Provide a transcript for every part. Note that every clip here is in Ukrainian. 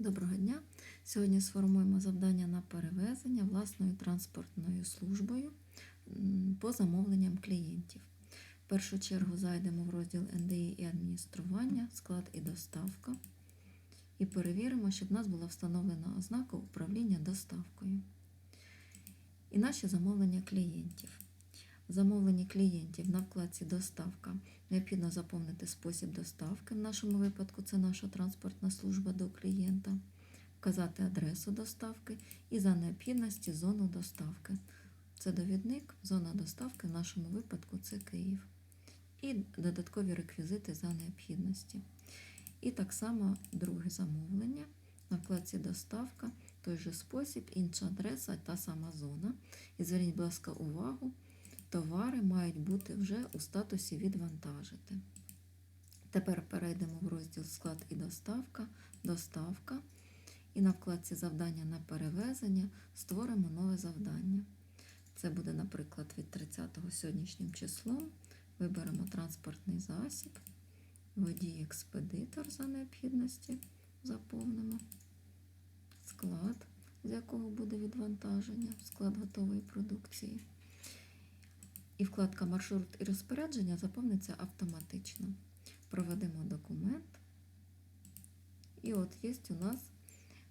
Доброго дня! Сьогодні сформуємо завдання на перевезення власною транспортною службою по замовленням клієнтів. В першу чергу зайдемо в розділ НДІ і адміністрування, склад і доставка. І перевіримо, щоб в нас була встановлена ознака управління доставкою. І наші замовлення клієнтів. В замовленні клієнтів на вкладці Доставка необхідно заповнити спосіб доставки. В нашому випадку це наша транспортна служба до клієнта, вказати адресу доставки і за необхідності зону доставки. Це довідник, зона доставки в нашому випадку це Київ. І додаткові реквізити за необхідності. І так само друге замовлення на вкладці Доставка, той же спосіб, інша адреса, та сама зона. І зверніть, будь ласка, увагу товари мають бути вже у статусі відвантажити. Тепер перейдемо в розділ склад і доставка, доставка. І на вкладці завдання на перевезення створимо нове завдання. Це буде, наприклад, від 30 сьогоднішнім числом. Виберемо транспортний засіб, водій експедитор за необхідності, заповнимо склад, з якого буде відвантаження, склад готової продукції. І вкладка маршрут і розпорядження заповниться автоматично. Проведемо документ. І от є у нас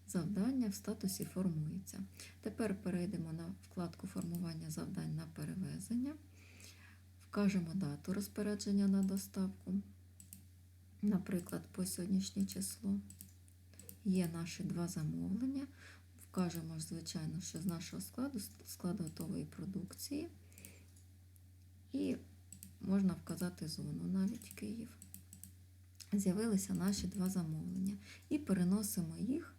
завдання в статусі формується. Тепер перейдемо на вкладку формування завдань на перевезення. Вкажемо дату розпорядження на доставку. Наприклад, по сьогоднішнє число. Є наші два замовлення. Вкажемо, звичайно, що з нашого складу склад готової продукції. І можна вказати зону, навіть Київ. З'явилися наші два замовлення. І переносимо їх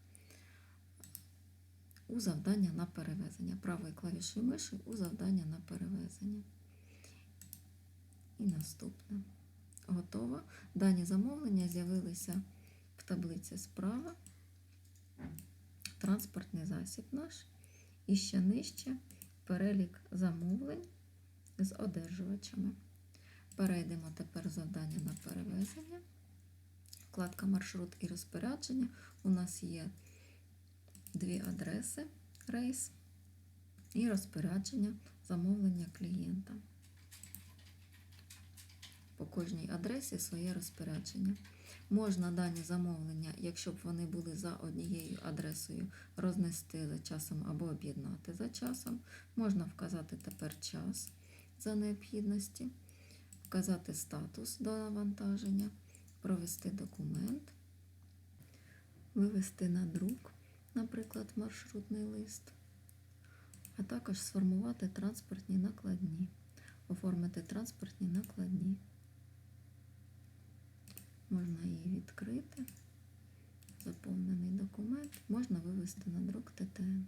у завдання на перевезення. Правою клавішою миші у завдання на перевезення. І наступне. Готово. Дані замовлення з'явилися в таблиці справа. Транспортний засіб наш. І ще нижче перелік замовлень з одержувачами. Перейдемо тепер завдання на перевезення. Вкладка маршрут і розпорядження. У нас є дві адреси рейс і розпорядження замовлення клієнта. По кожній адресі своє розпорядження. Можна дані замовлення, якщо б вони були за однією адресою, рознести за часом або об'єднати за часом. Можна вказати тепер час за необхідності, вказати статус до навантаження, провести документ, вивести на друк, наприклад, маршрутний лист, а також сформувати транспортні накладні, оформити транспортні накладні. Можна її відкрити, заповнений документ, можна вивести на друк ТТН.